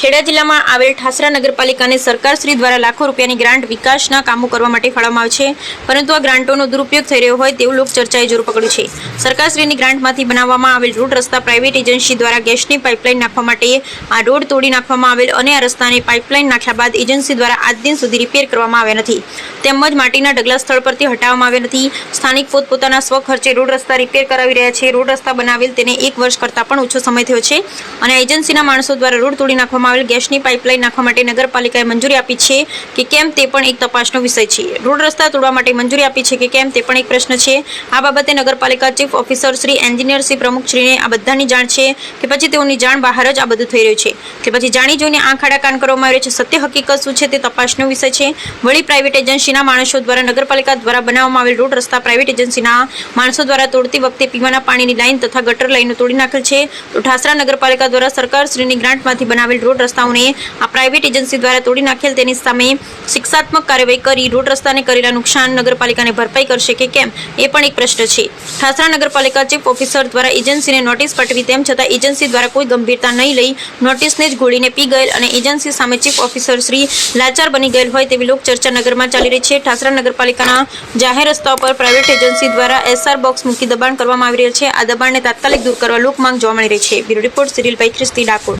ખેડા જિલ્લામાં આવેલ ઠાસરા નગરપાલિકાને સરકારશ્રી દ્વારા લાખો રૂપિયાની ગ્રાન્ટ વિકાસના કામો કરવા માટે ફાળવવામાં આવે છે. પરંતુ આ ગ્રાન્ટોનો દુરુપયોગ થઈ રહ્યો હોય તેવું લોક ચર્ચાએ જોર પકડ્યું છે. સરકારશ્રીની ગ્રાન્ટમાંથી બનાવવામાં આવેલ રોડ રસ્તા પ્રાઇવેટ એજન્સી દ્વારા ગેસની પાઇપલાઇન નાખવા માટે આ રોડ તોડી નાખવામાં આવેલ અને આ રસ્તાને પાઇપલાઇન નાખ્યા બાદ એજન્સી દ્વારા આજ દિન સુધી રિપેર કરવામાં આવ્યા નથી. તેમજ માટીના ઢગલા સ્થળ પરથી હટાવવામાં આવ્યા નથી. સ્થાનિક પોતપોતાના સ્વખર્ચે રોડ રસ્તા રિપેર કરાવી રહ્યા છે. રોડ રસ્તા બનાવેલ તેને એક વર્ષ કરતાં પણ ઓછો સમય થયો છે અને એજન્સીના માણસો દ્વારા રોડ તોડી નાખવામાં આવેલ ગેસની પાઇપલાઇન નાખવા માટે નગરપાલિકાએ મંજૂરી આપી છે કે કેમ તે પણ એક તપાસનો વિષય છે. રોડ રસ્તા તોડવા માટે મંજૂરી આપી છે કે કેમ તે પણ એક પ્રશ્ન છે. આ બાબતે નગરપાલિકા chief officer Shri engineer Shri પ્રમુખશ્રીને આ બધાની જાણ છે કે પછી તેઓની જાણ બહાર જ આ બધું થઈ રહ્યું છે. કે પછી જાણી જોઈને આંખ આડા કાન કરવામાં આવ્યો છે. સત્ય હકીકત શું છે તે તપાસનો વિષય છે. વળી પ્રાઇવેટ એજન્સીના માણસો દ્વારા નગરપાલિકા દ્વારા બનાવવામાં આવેલ રોડ રસ્તા પ્રાઇવેટ એજન્સીના માણસો દ્વારા તોડતી વખતે પીવાના પાણીની લાઇન તથા ગટર લાઇનો તોડી નાખેલ છે. તો ઠાસરા નગરપાલિકા દ્વારા સરકારશ્રીની ગ્રાન્ટમાંથી બનાવેલ રોડ રસ્તાઓને આ પ્રાઇવેટ એજન્સી દ્વારા તોડી નાખેલ. તેની સામે શિક્ષાત્મક કાર્યવાહી કરી, રોડ રસ્તાને કરેલા નુકસાન નગરપાલિકાને ભરપાઈ કરશે કે કેમ? એ પણ એક પ્રશ્ન છે. ઠાસરા નગરપાલિકા ચીફ ઓફિસર દ્વારા એજન્સીને નોટિસ પાઠવી, તેમ છતાં એજન્સી દ્વારા કોઈ ગંભીરતા નહીં લઈ નોટિસને જ ગોળીને પી ગયેલ અને એજન્સી સામે ચીફ ઓફિસર શ્રી લાચાર બની ગયેલ હોય તેવી લોકચર્ચા નગરમાં ચાલી રહી છે. ઠાસરા નગરપાલિકાના જાહેર રસ્તાઓ પર પ્રાઇવેટ એજન્સી દ્વારા એસઆર બોક્સ મૂકી દબાણ કરવામાં આવી રહ્યું છે. આ દબાણને તાત્કાલિક દૂર કરવા લોક માંગ જોવા મળી રહી છે. બ્યુરો રિપોર્ટ સિરિલ ભાઈ ખ્રિસ્તી, ડાકોર.